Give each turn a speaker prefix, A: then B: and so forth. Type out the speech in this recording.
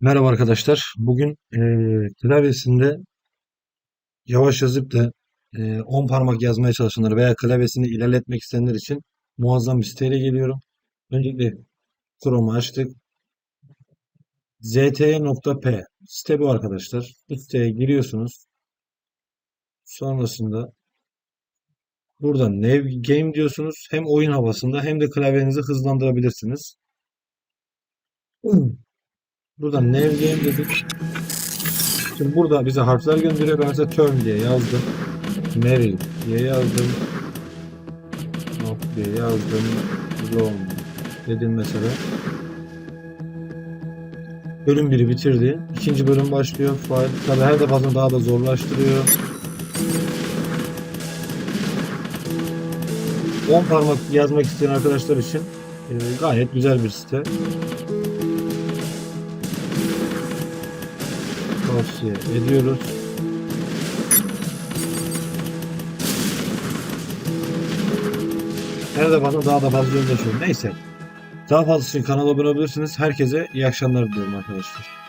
A: Merhaba arkadaşlar. Bugün eee, klavyesinde yavaş yazıp da eee 10 parmak yazmaya çalışanlar veya klavyesini ilerletmek isteyenler için muazzam bir siteyle geliyorum. Öncelikle Chrome'u açtık. zte.p site bu arkadaşlar. Bu siteye giriyorsunuz. Sonrasında burada New Game diyorsunuz. Hem oyun havasında hem de klavyenizi hızlandırabilirsiniz. Buradan New Game dedik. Şimdi burada bize harfler gönderiyor. Ben mesela turn diye yazdım. Mary diye yazdım. Not diye yazdım. Long dedim mesela. Bölüm 1'i bitirdi. İkinci bölüm başlıyor. File tabi her defasında daha da zorlaştırıyor. 10 parmak yazmak isteyen arkadaşlar için e, gayet güzel bir site. Tavsiye ediyoruz. Her defasında daha da fazla önleşiyor. Neyse. Daha fazlası için kanala abone olabilirsiniz. Herkese iyi akşamlar diliyorum arkadaşlar.